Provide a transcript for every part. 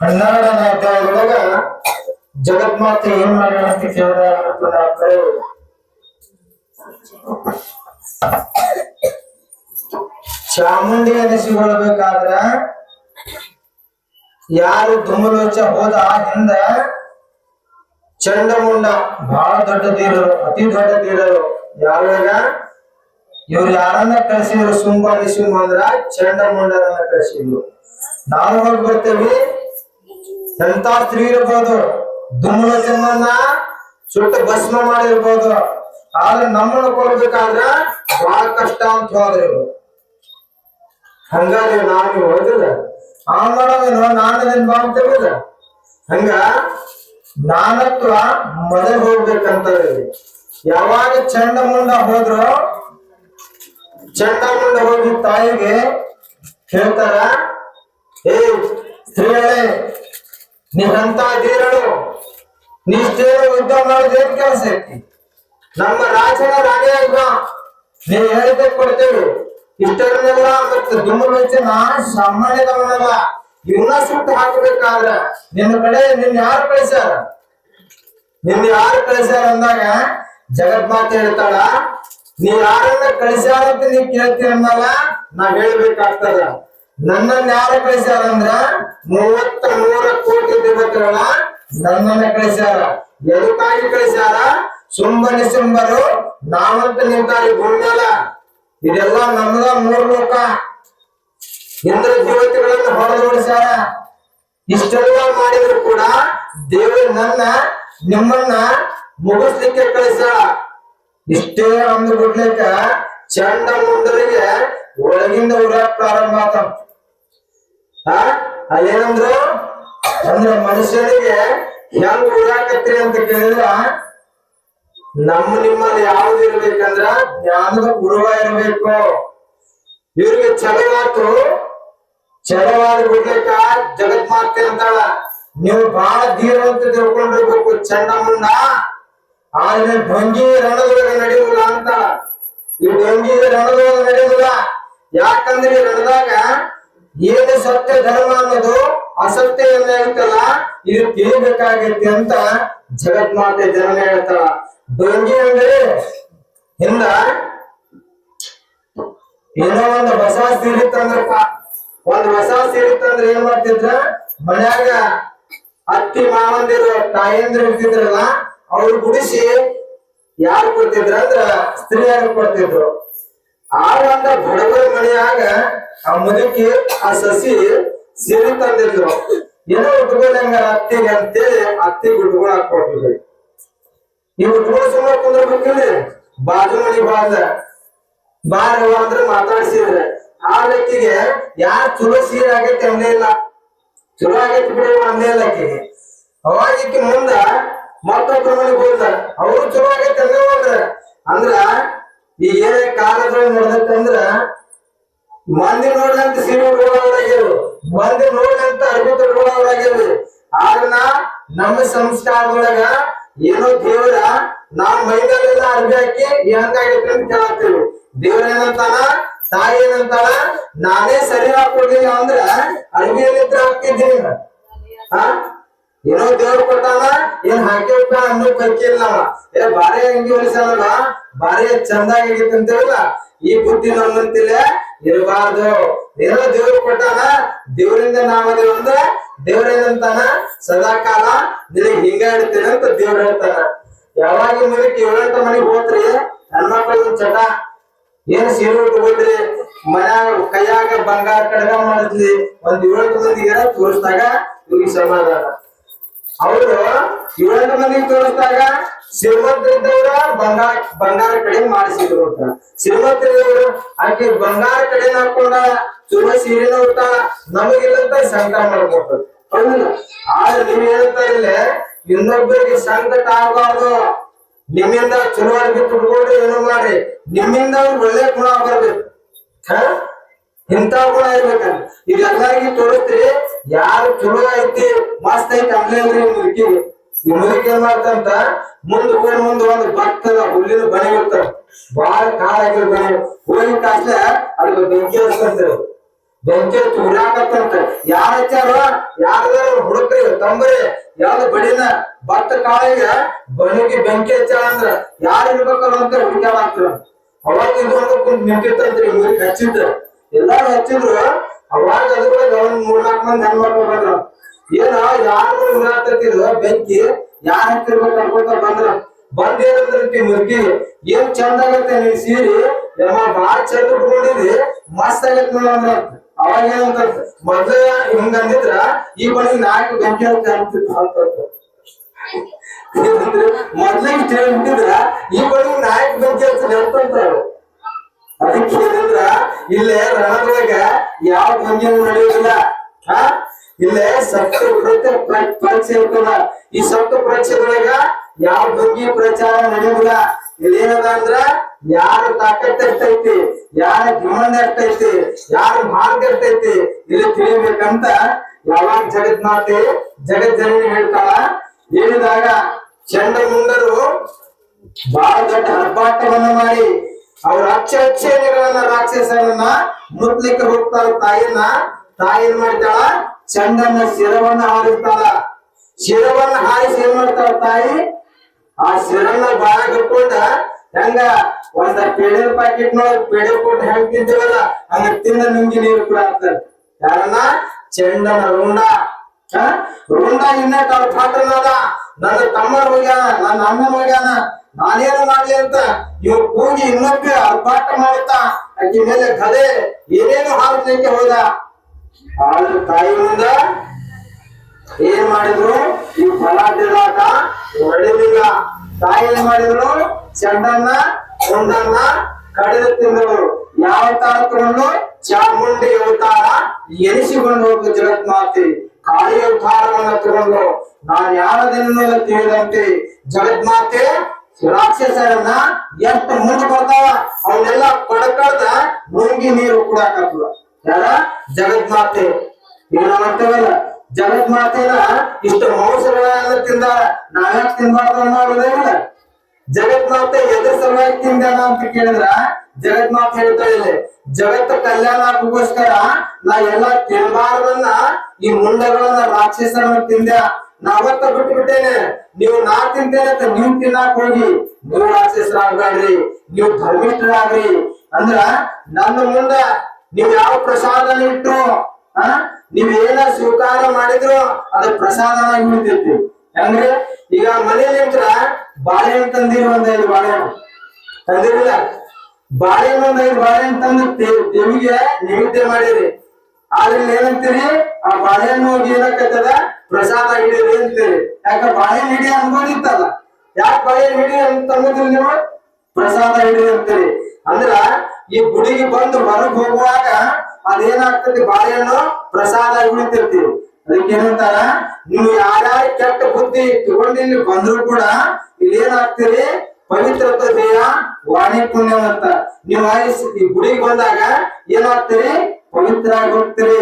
ಹನ್ನೆರಡನೇ ಅಧ್ಯಾಯದೊಳಗ ಜಗನ್ಮಾತೆ ಏನ್ ಮಾಡ್ಯಾಳ ಅಂತ ಕೇಳಿದ್ರೆ ಚಾಮುಂಡಿ ಅನಿಸಿಕೊಳ್ಬೇಕಾದ್ರ ಯಾರು ದುಮಲೋಚ ಹೋದ ಹಿಂದ ಚಂಡಮುಂಡ ಬಹಳ ದೊಡ್ಡ ತೀರರು, ಅತಿ ದೊಡ್ಡ ತೀರರು. ಯಾವಾಗ? ಇವ್ರು ಯಾರನ್ನ ಕಳಿಸಿದ್ರು? ಸುಂಬ ನಿಶುಂಬ ಅಂದ್ರ ಚಂಡಮುಂಡರನ್ನ ಕಳಿಸಿದ್ರು. ನಾವು ಹೋಗಿ ಬರ್ತೇವಿ? ಎಂತ ಸ್ತ್ರೀ ಇರ್ಬೋದು? ದುಮ್ಮಲೋಚನನ್ನ ಸುಟ್ಟು ಭಸ್ಮ ಮಾಡಿರ್ಬೋದು. ಆದ್ರೆ ನಮ್ಮನ್ನ ಕೊಡ್ಬೇಕಾದ್ರ ಬಹಳ ಕಷ್ಟ ಅಂತ ಹೋದ್ರಿ ಹಂಗಾದ್ರೆ ನಾವು ಹೋಗಿಲ್ಲ ಆ ಮಾಡೋದೇನು ನಾನು ಇದನ್ ಮಾಡ್ತೇವಿಲ್ಲ ಹಂಗ ನಾನತ್ವ ಮೊದಲು ಹೋಗ್ಬೇಕಂತ ಯಾವಾಗ ಚಂಡ ಮುಂಡ ಹೋದ್ರು, ಚಂಡಮುಂಡ ಹೋಗಿ ತಾಯಿಗೆ ಹೇಳ್ತಾರ, ಏ ಸ್ತ್ರೀಗಳೇ ನೀವಂತ ಧೀರಳು. ಸ್ತ್ರೀಯರು ಯುದ್ಧ ಮಾಡೋದು ಏನ್ ಕೆಲಸ ಐತಿ? ನಮ್ಮ ರಾಜನ ರಾಣಿ ಅಲ್ವ ನೀವು ಹೇಳಿದ್ದೆ ಕೊಡ್ತೇವೆ. ಇಷ್ಟರನ್ನೆಲ್ಲ ಮತ್ತೆ ದುಮ್ಮು ವೆಚ್ಚನ ಸಾಮಾನ್ಯದವನಲ್ಲ ಇವನ್ನ ಸುಟ್ಟು ಹಾಕಬೇಕಾದ್ರ ನಿನ್ನ ಕಡೆ ನಿನ್ನ ಯಾರು ಕಳಿಸ್ಯಾರ? ನಿನ್ನ ಯಾರು ಕಳಿಸ್ಯಾರ ಅಂದಾಗ ಜಗತ್ಮಾತೆ ಹೇಳ್ತಾಳ, ನೀ ಯಾರನ್ನ ಕಳಿಸ್ಯಾರ ಅಂತ ನೀ ಕೇಳ್ತೀರ ಅಂದಾಗ ನಾ ಹೇಳ್ಬೇಕಾಗ್ತದ. ನನ್ನನ್ನ ಯಾರು ಕಳಿಸ್ಯಾರ ಅಂದ್ರ ಮೂವತ್ತ ಮೂರು ಕೋಟಿ ದೇವತೆಗಳ ನನ್ನನ್ನ ಕಳಿಸ್ಯಾರ. ಎದಕ್ಕಾಗಿ ಕಳಿಸ್ಯಾರ? ಸುಂಬನಿ ಸುಂಬರು ನಾವಂತ ನಿಂತಾರಿ ಗುಂಡಲ ಇದೆಲ್ಲ ನಮ್ಮದ ಮೂರ್ ಲೋಕ. ಇಂದ್ರ ದೇವತೆಗಳನ್ನು ಹೊಡೆದೋಡಿಸ್ಯಾರ ಇಷ್ಟೆಲ್ಲ ಮಾಡಿದ್ರು ಕೂಡ ದೇವರು ನನ್ನ, ನಿಮ್ಮನ್ನ ಮುಗಿಸ್ಲಿಕ್ಕೆ ಕಳಿಸ್ಯಾಳ ಇಷ್ಟೇ ಅಂದು ಬಿಡ್ಲಿಕ್ಕ ಚಂಡ ಮುಂದರಿಗೆ ಒಳಗಿಂದ ಉರ ಪ್ರಾರಂಭ ಆತ. ಏನಂದ್ರು? ಅಂದ್ರೆ ಮನುಷ್ಯನಿಗೆ ಹೆಂಗ್ ಉರಾಕತ್ರಿ ಅಂತ ಕೇಳಿದ್ರ ನಮ್ಮ ನಿಮ್ಮಲ್ಲಿ ಯಾವ್ದು ಇರ್ಬೇಕಂದ್ರ ಜ್ಞಾನದ ಗುರುವ ಇರ್ಬೇಕು. ಇವ್ರಿಗೆ ಚಲವಾತು, ಚಲವಾದ ಬಿಡ್ಲಿಕ್ಕ ಜಗತ್ಮಾತೆ ಅಂತಾಳ. ನೀವು ಬಹಳ ಧೀರ ಅಂತ ತಿಳ್ಕೊಂಡಿರ್ಬೇಕು ಚಂಡ ಮುಂಡ ಆದ್ರೆ ಭಂಗಿ ರಣದೊಳಗೆ ನಡೆಯುವುದಿಲ್ಲ ಅಂತ. ಈ ಭಂಗಿ ರಣದೊಳಗೆ ನಡೆಯುವುದಿಲ್ಲ ಯಾಕಂದ್ರೆ ರಣದಾಗ ಏನು ಸತ್ಯ ಧರ್ಮ ಅನ್ನೋದು ಅಸತ್ಯ ಏನಾಗುತ್ತಲ್ಲ ಇದು ತಿಳಿಬೇಕಾಗೈತಿ ಅಂತ ಜಗತ್ಮಾತೆ ಜನನ ಹೇಳ್ತಾಳ. ಡೊಂಗಿ ಅಂದ್ರೆ ಹಿಂದ ಏನೋ ಒಂದು ಹೊಸ ಸೀರಿತ್ತಂದ್ರಪ್ಪ ಒಂದ್ ಹೊಸ ಸೀರಿತ್ತಂದ್ರ ಏನ್ ಮಾಡ್ತಿದ್ರ? ಮನ್ಯಾಗ ಅತ್ತಿ ಮಾವಂದಿರು, ತಾಯಂದ್ರ ಇರ್ತಿದ್ರಲ್ಲ ಅವ್ರು ಗುಡಿಸಿ ಯಾರು ಕೊಡ್ತಿದ್ರ ಅಂದ್ರ ಸ್ತ್ರೀಯರು ಕೊಡ್ತಿದ್ರು. ಆ ಒಂದ ಬಡವರ ಮನೆಯಾಗ ಆ ಮುದುಕಿ, ಆ ಸಸಿ ಸೇರಿ ತಂದಿದ್ರು ಏನೋ ಉಟ್ಕೊಂಡಂಗ ಅತ್ತಿಗೆ ಅಂತೇಳಿ ಅತ್ತಿ ಉಟ್ಕೊಂಡು ಕೊಟ್ಟಿದ್ರು ಈ ಉಟ್ಕೊಂಡು ಸುಮ್ಮನೆ ಕುಂದ್ರಬೇಕಿಲ್ಲ? ಬಾಜು ಮನಿ ಬಾಜ. ಬಾರವ ಅಂದ್ರೆ ಮಾತಾಡ್ಸಿದ್ರೆ. ಆ ವ್ಯಕ್ತಿಗೆ ಯಾರು ಚಲೋ ಸೀರೆ ಆಗೈತೆ ಅಂದೇ ಇಲ್ಲ. ಚಲೋ ಆಗೈತಿ ಬಿಡಿ ಅಂದೇ ಇಲ್ಲ ಆಕಿಗೆ. ಅವಾಗಿಕ್ಕೆ ಮುಂದ ಮತ್ತೊಬ್ಬರ ಮನೆಗೆ ಹೋದ ಅವರು ಚಲೋ ಆಗೈತೆ ಅಂದ್ರೆ ಹೋದ್ರ. ಅಂದ್ರ ಈಗ ಏನೇ ಕಾಲದ್ರಲ್ಲಿ ನೋಡ್ದಂತಂದ್ರ ಮಂದಿ ನೋಡ್ದಂತ ಸೀರೆ ಉಟ್ಕೊಳ್ಳೋರಾಗ್ಯಾರು ಮಂದಿ ನೋಡ್ಲಂತ ಅರ್ಬಿ ತೊಡ್ಕೊಳ್ಳೋರಾಗ್ಯಾರು ಆಗ ನಮ್ಮ ಸಂಸ್ಕಾರದೊಳಗ ಏನೋ ದೇವರ ನಾವ್ ಮೈದಲ್ಲೆಲ್ಲ ಅರ್ಬಿ ಹಾಕಿ ಹೆಂಗಾಗೈತೆ ಅಂತ ಕೇಳತ್ತೇವೆ ದೇವ್ರ ಏನಂತಾನ? ತಾಯಿ ಏನಂತಾಳ? ನಾನೇ ಸರಿ ಹಾಕೊಡ್ಲಿಲ್ಲ ಅಂದ್ರ ಅರ್ಬಿಯಲ್ಲಿ ಹಾಕ್ತಿದ್ದೀನಿ ಹಾ? ಏನೋ ದೇವ್ರ ಕೊಟ್ಟಾನ? ಏನ್ ಹಾಕಿ ಅನ್ನೋ ಕಚ್ಚಿಲ್ಲ ಏ, ಬಾರಿ ಅಂಗಿ ಹೊಲಿಸಲ್ಲ ಬಾರಿ ಚಂದಾಗಿ ಅಂತ ಅಂತೇವಲ್ಲ ಈ ಬುದ್ಧಿ ನಮ್ಮಂತಿಲ್ಲ ಇರಬಾರ್ದು. ಏನೋ ದೇವ್ರಿಗೆ ಕೊಟ್ಟಾನ ದೇವರಿಂದ ನಾವದೇ ಅಂದ್ರ ದೇವ್ರ ಸದಾಕಾಲ ಸದಾ ಕಾಲ ನಿನಗೆ ಹಿಂಗ ಇಡ್ತೇನೆ ಅಂತ ದೇವ್ರ ಹೇಳ್ತಾನ. ಯಾವಾಗ ಮನೆಗೆ ಏಳೆಂಟು ಮನೆಗೆ ಹೋತ್ರಿ ಹೆಣ್ಮಕ್ಳ ಚಟ, ಏನ್ ಸೀರೆ ಉಟ್ಕೊಳ್ರಿ ಮನ್ಯಾಗ, ಕೈಯಾಗ ಬಂಗಾರ ಕಡಗ ಮಾಡಿದ್ಲಿ, ಒಂದ್ ಏಳೆಂಟು ಮಂದಿಗೆ ತೋರಿಸಿದಾಗ ಇವ್ರಿಗೆ ಸಮಾಧಾನ. ಅವರು ಏಳೆಂಟು ಮಂದಿಗೆ ತೋರಿಸ್ದಾಗ ಶ್ರೀಮಂತರಿದ್ದವ್ರ ಬಂಗಾರ ಬಂಗಾರ ಕಡೆ ಮಾಡಿಸಿದ್ರು ಅಂತ. ಶ್ರೀಮಂತರಿದ್ದವರು ಆಕೆ ಬಂಗಾರ ಕಡೆ ಹಾಕೊಂಡ ಚಲೋ ಸೀರೆ ಉಟ್ಟಾಳ ನಮಗಿಲ್ಲಂತ ಸಂಕಟ ಮಾಡ್ಕೊಡ್ತದೆ ಹೌದಿಲ್ಲ ಆದ್ರೆ ನೀವ್ ಇಲ್ಲ ಇನ್ನೊಬ್ಬರಿಗೆ ಸಂಕಟ ಆಗಬಾರ್ದು. ನಿಮ್ಮಿಂದ ಚಲೋ ಬಿಟ್ಟುಕೊಂಡು ತುಡ್ಕೊಂಡು ಏನೋ ಮಾಡಿ, ನಿಮ್ಮಿಂದ ಒಳ್ಳೆ ಗುಣ ಬರ್ಬೇಕು ಹ? ಇಂತ ಗುಣ ಇರ್ಬೇಕಂತ ಇದೆಲ್ಲಾಗಿ ತೋರಿಸ್ರಿ ಯಾರು ಚಲೋ ಐತಿ, ಮಸ್ತ್ ಐತಿ ಇಲ್ರಿ ಈ ಏನ್ ಮಾಡ್ತಂತ ಮುಂದ್ ಹೋಗಿ ಮುಂದ್ ಒಂದು ಭತ್ತದ ಹುಲ್ಲಿನ ಬನೆ ಇರ್ತಾವ ಬಾಳ ಕಾಳಾಗಿರೋ ಬನೆ. ಹೋಗಿ ಕಾಸ್ಲ ಅದಕ್ಕೆ ಬೆಂಕಿ ಹಚ್ಕೊಂತೇವೆ ಬೆಂಕಿ ಹಚ್ಚಿ ಉರಿಯಾಕತ್ತಂತ. ಯಾರ ಹಚ್ಚಾರ, ಯಾರ್ದಾರ ಹುಡುಕ್ರಿ, ತಂಬ್ರಿ, ಯಾವ್ದು ಬಡಿನ ಭತ್ತ ಕಾಳಿಗೆ ಬನಿಗೆ ಬೆಂಕಿ ಹಚ್ಚಾರ ಅಂದ್ರ ಯಾರು ಇರ್ಬೇಕಲ್ಲ ಅಂತ ಹುಡುಕ್ಯಾಡ್ತಾರ ಅವಾಗ ಇದು ಕುಂತ್ ನಿಂತಿರ್ತಂತ್ರಿ ಮುದುಕಿ ಹಚ್ಚಿದ್ರ. ಎಲ್ಲಾರು ಹಚ್ಚಿದ್ರು. ಅವಾಗ ಅದ್ರೊಳಗ ಒಂದ್ ಮೂರ್ನಾಲ್ಕು ಮಂದಿ ಹೆಣ್ಮಕ್ಳು ಬಂದ್ರ. ಏನ ಯಾರು ಉರಿಯಾಕತ್ತಿದ್ರು ಬೆಂಕಿ? ಯಾರ ಹತ್ತಿರ್ಬೇಕು ಅನ್ಕೊಂತ ಬಂದ್ರ. ಬಂದ್ ಮುರ್ಗಿ. ಏನ್ ಚಂದ ಆಗತ್ತೆ ನೀನ್ ಸೀರಿ? ಯಮ್ಮ ಬಾಳ ಚಂದ ಉಟ್ಕೊಂಡಿದ್ರಿ ಮಸ್ತ್ ಆಗತ್ ನೋಡ ಅವಾಗ ಏನಂತ ಮೊದ್ಲ ಹಿಂಗ ಅಂದಿದ್ರ, ಈ ಬಳಿ ನಾಲ್ಕು ಬೆಂಕಿ ಅಂತ ಅಂತಿತ್ತು ಅಂತ ಮೊದ್ಲಿಗೆ ತಿಳಿದ್ರ ಈ ಬಳಿ ನಾಲ್ಕು ಬೆಂಕಿ ಅಂತ ನೆನ್ಕೊಂತಾರು ಅದಕ್ಕೆ ಏನಂದ್ರ ಇಲ್ಲೇ ರಣದೊಳಗ ಯಾವ ಭಂಗಿನೂ ನಡೆಯುವುದಿಲ್ಲ ಆ ಇಲ್ಲೇ ಸಪ್ತ ಪರೀಕ್ಷೆ ಇರ್ತದ ಈ ಸಪ್ತ ಪರೀಕ್ಷೆದೊಳಗ ಯಾವ ಬಗ್ಗೆ ಪ್ರಚಾರ ನಡೆಯುವುದಿಲ್ಲ ಇದೇನದ ಅಂದ್ರ, ಯಾರ ತಾಕತ್ ಇರ್ತೈತಿ, ಯಾರ ಜೀವನ ಎಷ್ಟೈತಿ ಯಾರ ಮಾರ್ಗ ಎಷ್ಟೈತಿ ಇಲ್ಲಿ ತಿಳಿಬೇಕಂತ ಯಾವಾಗ ಜಗತ್ಮಾತೆ ಜಗತ್ ಜನನಿ ಹೇಳ್ತಾಳ. ಹೇಳಿದಾಗ ಚಂಡ ಮುಂಡರು ಬಹಳ ದೊಡ್ಡ ಹಬ್ಬಾಟವನ್ನ ಮಾಡಿ ಅವ್ರ ಅಕ್ಷರಕ್ಷೇಣಿಗಳನ್ನ ರಾಕ್ಷಸರನ್ನ ಮುಟ್ಲಿಕ್ಕೆ ಹೋಗ್ತಾರ ತಾಯಿನ ತಾಯಿ ಏನ್ ಮಾಡ್ತಾಳ? ಚಂಡನ ಶಿರವನ್ನ ಹಾರಿಸ್ತಾಳ. ಶಿರವನ್ನ ಹಾರಿಸಿ ಏನ್ ಮಾಡ್ತಾಳ ತಾಯಿ? ಆ ಶಿರನ್ನ ಬಾಯಾಗ ಹೆಂಗ ಒಂದ ಪೇಡೆ ಪ್ಯಾಕೆಟ್ ನೋಡಿ ಪೇಡೆ ಕೊಟ್ಟು ಹೆಂಗ್ ತಿಂತೀವಲ್ಲ ಹಂಗ ತಿಂದ ನಿಮ್ಗೆ ನೀರು ಕೂಡ ಯಾರನ್ನ ಚಂಡನ ರುಂಡ? ರುಂಡ ಇನ್ನೇ ಪಾತ್ರನದ ನನ್ನ ತಮ್ಮ ಹೋಗ್ಯಾನ, ನನ್ನ ಅಣ್ಣನ ಹೋಗ್ಯಾನ. ನಾನೇನು ಮಾಡ್ಲಿ ಅಂತ ಇವ್ ಕೂಗಿ ಇನ್ನೊಬ್ಬ ಅರ್ಪಾಟ ಮಾಡುತ್ತಾ ಅಕ್ಕಿ ಮೇಲೆ ಕಲೆ ಏನೇನು ಹಾರಲಿಕ್ಕೆ ಹೋದ. ಆದ್ರೆ ತಾಯಿಯಿಂದ ಏನ್ ಮಾಡಿದ್ರು? ಈ ಫಲಾಟಿದಾಟ ಹೊಡೆದಿಲ್ಲ ತಾಯಿ ಏನ್ ಮಾಡಿದ್ರು? ಚಂಡನ್ನ ಹೊಂಡನ್ನ ಕಡಿದು ತಿಂದವರು ಯಾವ ಅವತಾರ ತಗೊಂಡು ಚಾಮುಂಡಿ ಅವತಾರ ಎನಿಸಿಕೊಂಡು ಹೋದ ಜಗತ್ಮಾತೆ ಕಾಳಿ ಅವತಾರವನ್ನ ತಗೊಂಡು ನಾನು ಯಾರದೆನ್ನುವುದ ತಿಳಿದಂತೆ ಜಗತ್ಮಾತೆ ರಾಕ್ಷಸರನ್ನ ಎಷ್ಟು ಮುಂದೆ ಬರ್ತಾವ ಅವನ್ನೆಲ್ಲ ಕಡ್ಕಡ್ದ ನುಂಗಿ ನೀರು ಕುಡಾಕತ್ತದ ಯಾರ? ಜಗತ್ಮಾತೆ ಈಗ ನಾವ್ ಅಂತೇವಲ್ಲ ಜಗತ್ ಮಾತೇನ ಇಷ್ಟು ಮಾಂಸಗಳನ್ನ ತಿಂದಾರ ನಾವ್ಯಾಕ್ ತಿನ್ಬಾರ್ದು ಅನ್ನೋದಿಲ್ಲ ಜಗತ್ಮಾತೆ ಎದ್ರ ಸಲುವಾಗಿ ತಿಂದಾನ ಅಂತ ಕೇಳಿದ್ರ ಜಗತ್ ಮಾತೆ ಹೇಳ್ತಾ ಇಲ್ಲ ಜಗತ್ ಕಲ್ಯಾಣ ಆಗೋಸ್ಕರ ನಾ ಎಲ್ಲಾ ತಿನ್ಬಾರ್ದನ್ನ ಈ ಮುಂಡಗಳನ್ನ ರಾಕ್ಷಸರನ್ನ ತಿಂದ. ನಾವತ್ತ ಬಿಟ್ಟು ಬಿಟ್ಟೇನೆ ನೀವು ನಾ ತಿಂತೇನೆ ಅಂತ ನೀವ್ ತಿನ್ನಾಕ್ ಹೋಗಿ, ನೀವು ರಾಕ್ಷಸರಾಗ್ಬೇಡ್ರಿ ನೀವು ಧರ್ಮಿಷ್ಠರಾಗ್ರಿ. ಅಂದ್ರ ನನ್ನ ಮುಂದ ನೀವ್ ಯಾವ ಪ್ರಸಾದ ಇಟ್ಟು, ಆ? ನೀವ್ ಏನ ಸ್ವೀಕಾರ ಮಾಡಿದ್ರು ಅದು ಪ್ರಸಾದನಾಗಿ ಉಳಿತೈತಿ. ಅಂದ್ರೆ ಈಗ ಮನೇಲಿ ನಿಂತ್ರ ಬಾಳೆಹಣ್ಣು ತಂದಿರು ಒಂದ್ ಐದು ಬಾಳೆಹಣ್ಣು ತಂದಿರಲಿಲ್ಲ? ಬಾಳೆಹಣ್ಣು ಒಂದ್ ಐದು ಬಾಳೆಹಣ್ಣು ತಂದು ದೇವಿಗೆ ನೈವೇದ್ಯ ಮಾಡಿರಿ. ಆದ್ರೆ ಏನಂತೀರಿ? ಆ ಬಾಳೆಹಣ್ಣು ಹೋಗಿ ಏನಕ್ಕದ ಪ್ರಸಾದ ಹಿಡೀರಿ ಅಂತೀರಿ. ಯಾಕ ಬಾಳೆಹಣ್ಣು ಹಿಡಿ ಅನ್ಬೋದಿತ್ತಲ್ಲ ಯಾಕೆ ಬಾಳೆಹಣ್ಣು ಹಿಡಿ ಅಂತ ಅನ್ನೋದಿಲ್ಲ ನೀವು? ಪ್ರಸಾದ ಹಿಡಿದು ಅಂತೀರಿ. ಅಂದ್ರ ಈ ಗುಡಿಗೆ ಬಂದು ಹೊರಗ್ ಹೋಗುವಾಗ ಅದೇನಾಗ್ತದೆ? ಬಾಳೆಹಣ್ಣು ಪ್ರಸಾದ ಉಳಿತಿರ್ತೀವಿ. ಅದಕ್ಕೆ ಏನಂತಾರ? ನೀವು ಯಾರ್ಯಾರ ಕೆಟ್ಟ ಬುದ್ಧಿ ತಗೊಂಡು ಇಲ್ಲಿ ಬಂದ್ರು ಕೂಡ ಇಲ್ಲಿ ಏನಾಗ್ತೀರಿ ಪವಿತ್ರ ದೇಹ ವಾಣಿ ಪುಣ್ಯ ಅಂತ. ನೀವು ಈ ಗುಡಿಗೆ ಬಂದಾಗ ಏನಾಗ್ತೀರಿ ಪವಿತ್ರ ಆಗಿ ಹೋಗ್ತೀರಿ.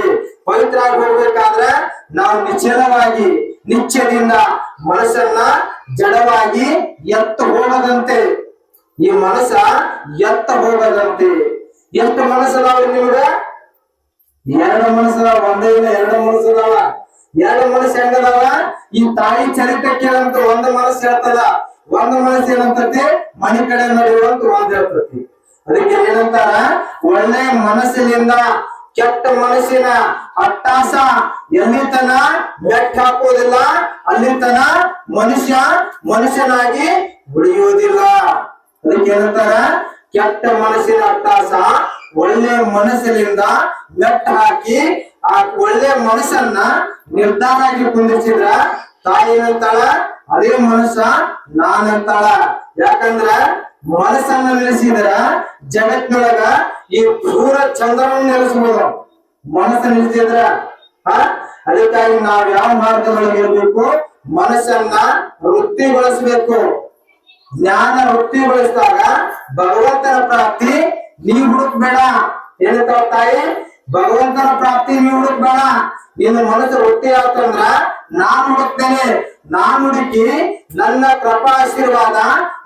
ಪವಿತ್ರ ಆಗಿ ಹೋಗ್ಬೇಕಾದ್ರೆ ನಾವು ನಿಶ್ಚಲವಾಗಿ ನಿಶ್ಚಯದಿಂದ ಮನಸ್ಸನ್ನ ಜಡವಾಗಿ ಎತ್ತು ಹೋಗದಂತೆ ಈ ಮನಸ್ಸ ಎತ್ತ ಹೋಗದಂತೆ. ಎಷ್ಟು ಮನಸ್ಸದಾವ ನಿಮ್ಗ? ಎರಡು ಮನಸ್ಸದಾವ, ಒಂದೇ ಇಲ್ಲ, ಎರಡು ಮನಸ್ಸದಾವ. ಎರಡು ಮನಸ್ಸು ಹೆಂಗದಾವ? ಈ ತಾಯಿ ಚರಿತ್ರೆ ಕೇಳಂತ ಒಂದು ಮನಸ್ಸು ಹೇಳ್ತದ. ಒಂದು ಮನಸ್ಸು ಏನಂತತಿ? ಮನೆ ಕಡೆ ನಡೆಯುವಂತ ಒಂದ್ ಹೇಳ್ತತಿ. ಅದಕ್ಕೆ ಏನಂತಾರ? ಒಳ್ಳೆ ಮನಸ್ಸಿನಿಂದ, ಕೆಟ್ಟ ಮನಸ್ಸಿನ ಅಟ್ಟಾಸ ಎಲ್ಲಿತನ ಮೆಟ್ಟ ಹಾಕೋದಿಲ್ಲ, ಅಲ್ಲಿತನ ಮನುಷ್ಯ ಮನುಷ್ಯನಾಗಿ ಉಳಿಯುವುದಿಲ್ಲ. ಅದಕ್ಕೆ ಏನಂತಾರ ಕೆಟ್ಟ ಮನಸ್ಸಿನ ಅಟ್ಟಾಸ ಒಳ್ಳೆ ಮನಸ್ಸಿನಿಂದ ಮೆಟ್ಟ ಹಾಕಿ ಆ ಒಳ್ಳೆ ಮನಸ್ಸನ್ನ ನಿರ್ಧಾರ ಆಗಿ ಕುಂದಿರ್ಸಿದ್ರ ತಾಯಿ ಏನಂತಾಳ? ಅದೇ ಮನಸ್ಸ ನಾನಂತಾಳ ಯಾಕಂದ್ರ ಮನಸ್ಸನ್ನ ನಿಲ್ಲಿಸಿದ್ರ ಜಗತ್ನೊಳಗ ಈ ಪೂರ ಚಂದ್ರನ ನೆಲೆಸಬಹುದು ಮನಸ್ಸು ನಿಲ್ಲಿಸಿದ್ರ ಆ ಅದಕ್ಕಾಗಿ ನಾವ್ ಯಾವ ಮಾರ್ಗದೊಳಗೆ ಇರ್ಬೇಕು? ಮನಸ್ಸನ್ನ ವೃತ್ತಿಗೊಳಿಸ್ಬೇಕು. ಜ್ಞಾನ ವೃತ್ತಿಗೊಳಿಸಿದಾಗ ಭಗವಂತನ ಪ್ರಾಪ್ತಿ ನೀವ್ ಹುಡುಕ್ಬೇಡ. ಹೇಳ್ತಾವ ತಾಯಿ? ಭಗವಂತನ ಪ್ರಾಪ್ತಿ ನೀವು ಹುಡುಕ್ಬೇಡ. ನಿನ್ನ ಮನಸ್ಸು ವೃತ್ತಿ ಆತಂದ್ರ ನಾನು ಹುಡುಕ್ತೇನೆ. ನಾನು ಹುಡುಕಿ ನನ್ನ ಕೃಪಾ ಆಶೀರ್ವಾದ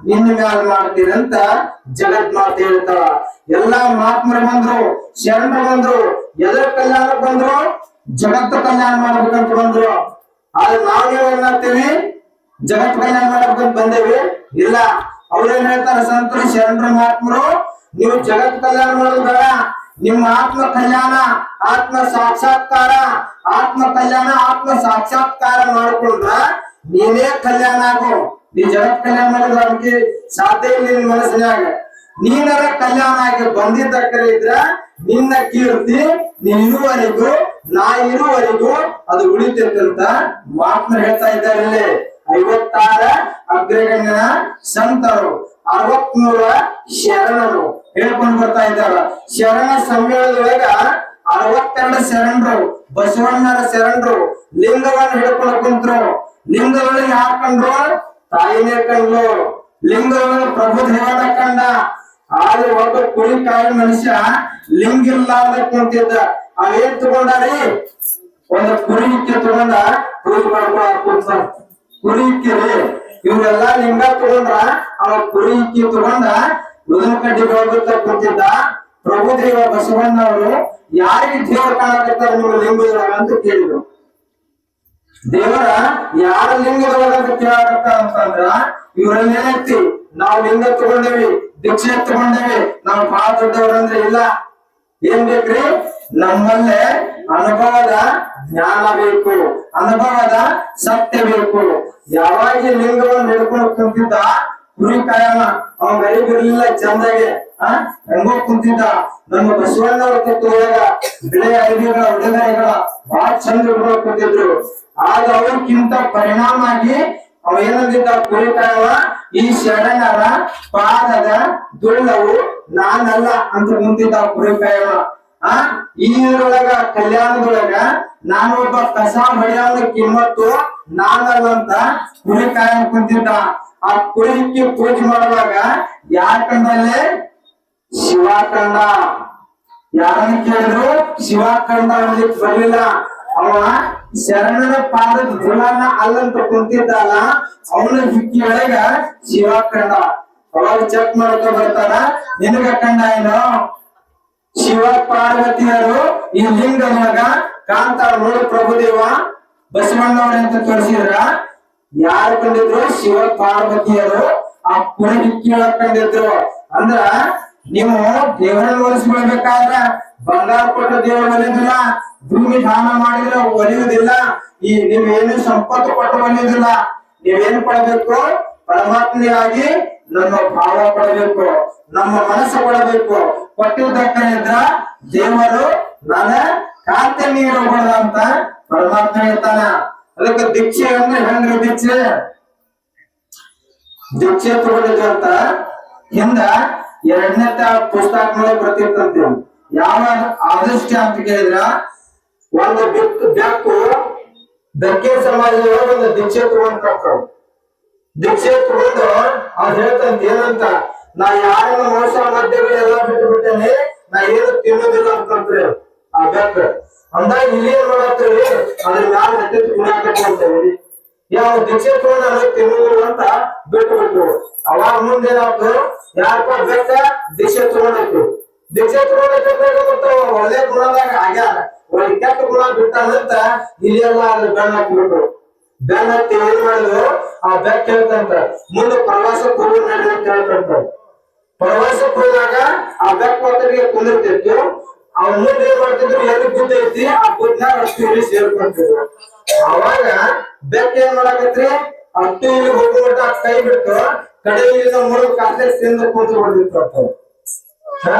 ನಿನ್ನ ಮ್ಯಾಲ ಮಾಡ್ತೀನಿ ಅಂತ ಜಗತ್ ಮಾತು ಹೇಳ್ತಾಳ. ಎಲ್ಲಾ ಮಹಾತ್ಮರು ಬಂದ್ರು, ಶರಣರು ಬಂದ್ರು ಎದುರ ಕಲ್ಯಾಣಕ್ಕೆ ಬಂದ್ರು, ಜಗತ್ತು ಕಲ್ಯಾಣ ಮಾಡ್ಬೇಕಂತ ಬಂದ್ರು. ಆದ್ರೆ ನಾವೇನ್ ಮಾಡ್ತೀವಿ? ಜಗತ್ ಕಲ್ಯಾಣ ಮಾಡಬೇಕಂತ ಬಂದೇವಿ. ಇಲ್ಲ ಅವ್ರೇನ್ ಹೇಳ್ತಾರ ಸಂತರು, ಶರಣರ, ಮಹಾತ್ಮರು, ನೀವು ಜಗತ್ ಕಲ್ಯಾಣ ಮಾಡೋದು ಬೇಡ. ನಿಮ್ಮ ಆತ್ಮ ಕಲ್ಯಾಣ, ಆತ್ಮ ಸಾಕ್ಷಾತ್ಕಾರ, ಆತ್ಮ ಕಲ್ಯಾಣ, ಆತ್ಮ ಸಾಕ್ಷಾತ್ಕಾರ ಮಾಡ್ಕೊಂಡ್ರ ನೀನೇ ಕಲ್ಯಾಣ ಆಗು. ನೀ ಜಗತ್ ಕಲ್ಯಾಣ ಮಾಡಿದ್ರ ಅದಕ್ಕೆ ಸಾಧ್ಯ ಇಲ್ಲ ನಿನ್ ಮನಸ್ಸಿನಾಗ ನೀನರ ಕಲ್ಯಾಣ ಆಗಿ ಬಂದಿದ್ದ ಕರೆ ಇದ್ರ ನಿನ್ನ ಕೀರ್ತಿ ನೀನ್ ಇರುವವರೆಗೂ ನಾ ಇರುವವರೆಗೂ ಅದು ಉಳಿತೈತಂತ ಮಾತ್ಮ ಹೇಳ್ತಾ ಇದ್ದಾರೆ ಇಲ್ಲಿ. ಐವತ್ತಾರ ಅಗ್ರಗಣ್ಯನ ಸಂತರು, ಅರವತ್ಮೂರ ಶರಣರು. ಹೇಳ್ಕೊಂಡು ಬರ್ತಾ ಇದ್ದಾರ. ಶರಣ ಸಮ್ಮೇಳನದೊಳಗ ಅರವತ್ತೆರಡು ಶರಣರು, ಬಸವಣ್ಣರ ಶರಣರು, ಲಿಂಗವನ್ನು ಹಿಡ್ಕೊಂಡು ಕುಂತ್ರು. ಲಿಂಗಗಳಿಗೆ ಕಂಡ್ರು? ತಾಯಿನೇ ಕಂಡ್ರು ಲಿಂಗವನ್ನು ಪ್ರಭು ದೇವನ ಕಂಡ. ಆದ್ರೆ ಒಬ್ಬ ಕುರಿ ಕಾಯಿ ಮನುಷ್ಯ ಲಿಂಗ ಇಲ್ಲಾರ್ದ ಕುಂತಿದ್ದ. ಅವೇನ್ ತಗೊಂಡಾರಿ? ಒಂದು ಕುರಿ ತಗೊಂಡ ಕುರಿ ಮಾಡ್ಕೊಳ ಕುಂತ ಕುರಿ ಇವ್ರೆಲ್ಲ ಲಿಂಗ ತಗೊಂಡ್ರ ಅವ ಕುರಿ ಇಕ್ಕಿ ತಗೊಂಡ ಉದನ ಕಡ್ಡಿ ಹೋಗುತ್ತ ಕುಂತಿದ್ದ. ಪ್ರಭು ದೇವ ಬಸವಣ್ಣವರು, ಯಾರಿಗೆ ದೇವರು ಕಾಣಕತ್ತಾರ ನಿಮ್ಮ ಲಿಂಗದೊಳಗ ಅಂತ ಕೇಳಿದ್ರು. ದೇವರ ಯಾರ ಲಿಂಗದೊಳಗ ಅಂತ ಕೇಳಕತ್ತಾರ ಅಂತಂದ್ರ, ಇವ್ರನ್ನ ಏನೈತಿ ನಾವು ಲಿಂಗ ತಗೊಂಡೇವಿ ದೀಕ್ಷೆ ತಗೊಂಡೇವಿ, ನಾವು ಬಹಳ ದೊಡ್ಡವರಂದ್ರೆ ಇಲ್ಲ. ಏನ್ ಬೇಕ್ರಿ ನಮ್ಮಲ್ಲೇ ಅನುಭವದ ಜ್ಞಾನ ಬೇಕು, ಅನುಭವದ ಸತ್ಯ ಬೇಕು. ಯಾವಾಗ ಲಿಂಗವನ್ನು ಹಿಡ್ಕೊಂಡು ಕುಂತಿದ್ದ? ಗುರಿ ಕಾಯಮ್ಮ ಅವ ಗರೀಬ್ ಇರ್ಲಿಲ್ಲ ಚಂದಾಗೆ, ಆ, ಹೆಂಗೋ ಕುಂತಿದ್ದ. ನಮ್ಮ ಬಸವಣ್ಣವ್ರ ಕುತ್ತೋದಾಗ ಬಿಳೆ ಐದಿಗಳ ಉಡುಗೊರೆಗಳ ಬಹಳ ಚಂದ ಕುಂತಿದ್ರು ಆಗ ಅವ್ರಕ್ಕಿಂತ ಪರಿಣಾಮ ಆಗಿ ಅವ ಏನಂದಿದ್ದ? ಗುರಿ ಕಾಯವ ಈ ಶರಣರ ಪಾದದ ದುಳ್ಳವು ನಾನಲ್ಲ ಅಂತ ಮುಂದಿದ್ದ ಪುರಿಪಾಯ ಆ ಈರೊಳಗ ಕಲ್ಯಾಣದೊಳಗ ನಾನೊಬ್ಬ ಕಸ ಹೊಡೆಯವನ ಕಿಮ್ಮತ್ತು ನಾನಲ್ಲ ಅಂತ ಕುರಿ ಕಾಯಂ ಕುಂತಿದ್ದ. ಆ ಕುರಿಕ್ಕೆ ಪೂಜೆ ಮಾಡುವಾಗ ಯಾರ ಕಂಡಲ್ಲೇ ಶಿವ ಕಂಡ ಯಾರನ್ನ ಕೇಳಿದ್ರು? ಶಿವ ಕಂಡ ಬರ್ಲಿಲ್ಲ. ಅವ ಶರಣನ ಪಾದದ ಧುಳನ ಅಲ್ಲಂತ ಕುಂತಿದ್ದಲ್ಲ ಅವನ ಹಿಕ್ಕಿ ಒಳಗ ಶಿವ ಕಂಡ ಅವಾಗ ಚೆಕ್ ಮಾಡ್ಕೊ ಬರ್ತಾರ ನಿನಗ ಕಂಡ ಏನು? ಶಿವ ಪಾರ್ವತಿಯರು ಈ ಲಿಂಗದೊಳಗ ಕಾಂತ ನೋಡು ಪ್ರಭುದೇವ ಬಸವಣ್ಣವ್ರೆ ಅಂತ ತೋರಿಸಿದ್ರ. ಯಾರು ಕಂಡಿದ್ರು? ಶಿವ ಪಾರ್ವತಿಯರು. ಆ ಕುರಿ ಕೀಳಕ್ ಕಂಡಿದ್ರು. ಅಂದ್ರ ನೀವು ದೇವರನ್ನ ಒಲಿಸ್ಕೊಳ್ಬೇಕಾದ್ರ ಬಂಗಾರ ಕೊಟ್ಟು ದೇವರ ಒಲಿಯುದಿಲ್ಲ ಭೂಮಿ ದಾನ ಮಾಡಿದ್ರೆ ಒಲಿಯುವುದಿಲ್ಲ, ಈ ನೀವೇನು ಸಂಪತ್ತು ಕೊಟ್ಟು ಒಲಿಯುವುದಿಲ್ಲ ನೀವೇನು ಪಡಬೇಕು? ಪರಮಾತ್ಮನಿಗಾಗಿ ನಮ್ಮ ಭಾವ ಪಡಬೇಕು, ನಮ್ಮ ಮನಸ್ಸು ಕೊಡಬೇಕು. ಕೊಟ್ಟಿದ್ದಕ್ಕನಿದ್ರ ದೇವರು ನನ್ನ ಕಾಂತಿ ನೀರು ಅಂತ ಪರಮಾತ್ಮ ಹೇಳ್ತಾನ. ಅದಕ್ಕೆ ದೀಕ್ಷೆ ಅಂದ್ರೆ ಹೆಂಗ್ರಿ ದೀಕ್ಷೆ? ದೀಕ್ಷೆ ತಗೊಂಡಿದ್ರು ಅಂತ. ಹಿಂದ ಎರಡನೇ ಪುಸ್ತಕಗಳು ಬರ್ತಿರ್ತಂತೆ ಯಾವ ಆದೃಷ್ಟ ಅಂತ ಕೇಳಿದ್ರ, ಒಂದು ಬೆಕ್ಕು ಬೆಕ್ಕು ಬೆಕ್ಕೆ ಸಮಾಜದೊಳಗೆ ಒಂದು ದೀಕ್ಷೆ ತಗೊಂಡ್ತಾವ್ ದೀಕ್ಷೆ ತಗೊಂಡು ಹೇಳ್ತಂತ, ಏನಂತ, ನಾ ಯಾರನ್ನ ಮೋಸ ಮಧ್ಯಗಳು ಎಲ್ಲ ಬಿಟ್ಟು ಬಿಟ್ಟೇನೆ ನಾ ಏನು ತಿನ್ನೋದಿಲ್ಲ ಅಂತಂತ್ರಿ ಆ ಬೆಕ್ಕ. ಅಂದಾಗ ಇಲ್ಲಿ ಏನ್ ಮಾಡತ್ರಿ ಅದ್ರ ಮ್ಯಾಲ ಹತ್ತಿ ಕುಣಿಯಾಕಂತೇವಿ ಯಾವ ಅದಕ್ಕೆ ತಿನ್ನೋದಿಲ್ಲ ಅಂತ ಬಿಟ್ಟು ಬಿಟ್ಟು ಅವಾಗ ಮುಂದೆ ಏನಾಯ್ತು ಯಾರಪ್ಪ ಬೆಕ್ಕ ದೀಕ್ಷೆ ತಗೊಂಡೈತು ದೀಕ್ಷೆ ಒಳ್ಳೆ ಗುಣದಾಗ ಆಗ್ಯಾರ ಒಳ್ಳೆ ಕೆಟ್ಟ ಗುಣ ಬಿಟ್ಟಂತ ಇಲ್ಲಿ ಎಲ್ಲ ಅದ್ರ ಬೆನ್ನ ಹಾಕ್ಬಿಟ್ರು. ಬೆನ್ನ ಹತ್ತಿ ಏನ್ ಮಾಡಿದ್ರು? ಆ ಬೆಕ್ಕ ಹೇಳ್ತಂತ ಮುಂದೆ ಪ್ರವಾಸ ಕೂಡ ನಡೆಯುತ್ತೆ ಪ್ರವಾಸ ಹೋದಾಗ ಆ ಬೆಕ್ಕ ಕುಂದಿರ್ತಿತ್ತು. ಅವ್ನ ಮುಂದೆ ಏನ್ ಮಾಡ್ತಿದ್ರು ಎಲ್ಲಿ ಐತಿ? ಆ ಬುದ್ಧನಾಗ ಅಷ್ಟು ಇಲ್ಲಿ ಸೇರ್ಕೊಂತಿದ್ರು ಅವಾಗ ಬೆಕ್ಕ ಏನ್ ಮಾಡಾಕತ್ರಿ? ಅಷ್ಟು ಇಲ್ಲಿ ಹೋಗೋ ಮಟ್ಟ ಕೈ ಬಿಟ್ಟು ಕಡೆ ಇಲ್ಲಿಂದ ಮೂರು ಕಾಸೆ ತಿಂದು ಕೂತು ಹೊಡೆದಿತ್ತು ಹಾ?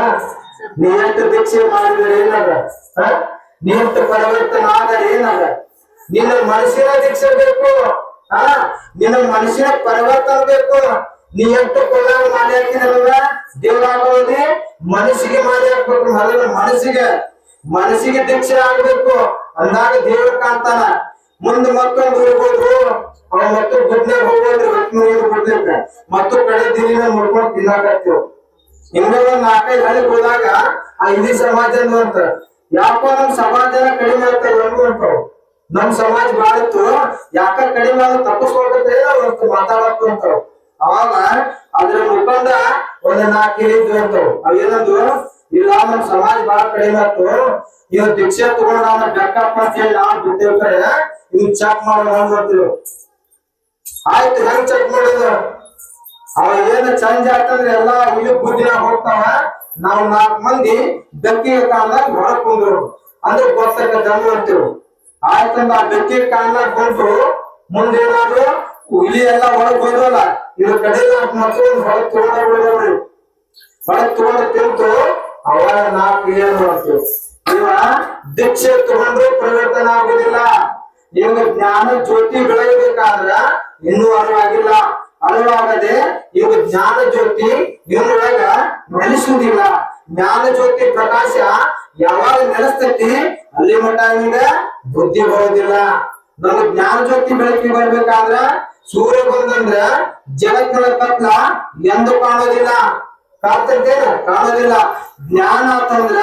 ನೀ ಎಷ್ಟು ದೀಕ್ಷೆ ಮಾಡಿದ್ರೆ ಹಾ? ನೀ ಎಷ್ಟು ಪರಿವರ್ತನೆ ಆದ ಏನದ? ನಿನ್ನ ಮನುಷ್ಯನ ದೀಕ್ಷೆ ಬೇಕು. ಹಾ? ನಿನ್ನ ಮನುಷ್ಯನ ಪರಿವರ್ತನೆ ಬೇಕು. ನೀ ಎಷ್ಟು ಕೊಲ್ಲ ಮಾಡಿ ಹಾಕಿದಲ್ಲ ದೇವರಾಗೋದಿ ಮನಸ್ಸಿಗೆ ಮಾಡಿ ಹಾಕ್ಬೇಕು ಮೊದಲು ಮನಸ್ಸಿಗೆ ಮನಸ್ಸಿಗೆ ದೀಕ್ಷೆ ಆಗ್ಬೇಕು. ಅಂದಾಗ ದೇವ್ರ ಕಾಣ್ತಾನ. ಮುಂದೆ ಮತ್ತೊಂದು ಹೋಗೋದು ಮತ್ತೊಂದು ಮತ್ತು ಗುಡ್ನಾಗ ಹೋಗೋದ್ರಿ ಮತ್ತು ಕಡೆ ದಿನ ಮುಡ್ಕೊಂಡು ತಿನ್ನಾಕತ್ತೀವಿ. ಹಿಂಗ ಒಂದ್ ನಾಲ್ಕೈದು ಹಳ್ಳಿಗೆ ಹೋದಾಗ, ಆ ಇಡೀ ಸಮಾಜ ಅಂತ. ಯಾಕೋ ನಮ್ ಸಮಾಜನ ಕಡಿಮೆ ಆಗ್ತದೆ ಅಂತಾವ್. ನಮ್ ಸಮಾಜ ಬಾಳಿತ್ತು ಯಾಕ ಕಡಿಮೆ ಆಗ ತಪ್ಪಿಸ್ಕೊಳ್ತೈತೆ ಅವತ್ತು ಮಾತಾಡತ್ತು ಅಂತಾವ್. ಅವಾಗ ಅದ್ರ ಮುಖಂಡ ಒಂದ್ ನಾಲ್ಕು ಹೇಳಿದ್ವು ಅಂತಾವ್ ಅವೇನಂದ್ರು ಇಲ್ಲ ನಮ್ ಸಮಾಜ ಬಹಳ ಕಡಿಮೆ ಆಯ್ತು ಇವ್ ದೀಕ್ಷೆ ತಗೊಂಡು ನಾವು ಬೆಕ್ಕಪ್ಪ ಅಂತ ಹೇಳಿ ನಾವು ಬಿದ್ದೇವ್ ಕಡೆ ಇವ್ ಚೆಕ್ ಮಾಡೋಣ ಅಂದ್ಬಿಡ್ತೀವಿ ಆಯ್ತು, ಹೆಂಗ್ ಚೆಕ್ ಮಾಡಿದ್ರು? ಅವ ಏನ ಚಂಜ ಆಗ್ತಂದ್ರೆ ಎಲ್ಲಾ ಇಲ್ಲಿ ಬುದ್ಧಿನ ಹೋಗ್ತಾವ. ನಾವು ನಾಲ್ಕು ಮಂದಿ ಬೆಕ್ಕಿಗೆ ಕಾಣ್ದಾಗ ಹೊರಗ್ ಅಂದ್ರೆ ಗೊತ್ತಾಗ ಜನ ಅಂತೀವಿ. ಆಯ್ತಂದ ಆ ಬೆಕ್ಕಿಗೆ ಕಾಣ್ದಾಗ ಬಂದ್ರು ಮುಂದೇನಾದ್ರು ಇಲ್ಲಿ ಎಲ್ಲ ಒಳಗೆ ಹೋದ್ರಲ್ಲ ಇವ್ರ ಕಡೆ ಮತ್ತೆ ಹೊರಗ್ ತಗೊಂಡ ಬಿಡೋರಿ ಹೊರಗ್ ತಗೊಂಡು ತಿಂತು ಅವಾಗ ನಾಲ್ಕು ಕ್ಲಿಯರ್ ಮಾಡ್ತೀವಿ ಇವ ದೀಕ್ಷೆ ತಗೊಂಡ್ರೆ ಪರಿವರ್ತನೆ ಆಗುದಿಲ್ಲ. ನಿಮ್ಗೆ ಜ್ಞಾನ ಜ್ಯೋತಿ ಬೆಳೆಯಬೇಕಾದ್ರ ಇನ್ನೂ ಅರಿವಾಗಿಲ್ಲ. ಅರಿವಾಗದೆ ಇವಾಗ ಜ್ಞಾನ ಜ್ಯೋತಿ ಇವ್ರೊಳಗ ನೆಲೆಸುವುದಿಲ್ಲ ಜ್ಞಾನ ಜ್ಯೋತಿ ಪ್ರಕಾಶ ಯಾವಾಗ ನೆಲೆಸ್ತೈತಿ? ಅಲ್ಲಿ ಮಟ್ಟ ಬುದ್ಧಿ ಬರೋದಿಲ್ಲ. ನಮ್ಗೆ ಜ್ಞಾನ ಜ್ಯೋತಿ ಬೆಳಕಿಗೆ ಬರ್ಬೇಕಾದ್ರ ಸೂರ್ಯ ಬಂದಂದ್ರ ಜಗತ್ತಿನ ಕತ್ಲ ಎಂದು ಕಾಣೋದಿಲ್ಲ. ಕಾರ್ತೈತೇನ ಕಾಣೋದಿಲ್ಲ. ಜ್ಞಾನ ಅಂತಂದ್ರ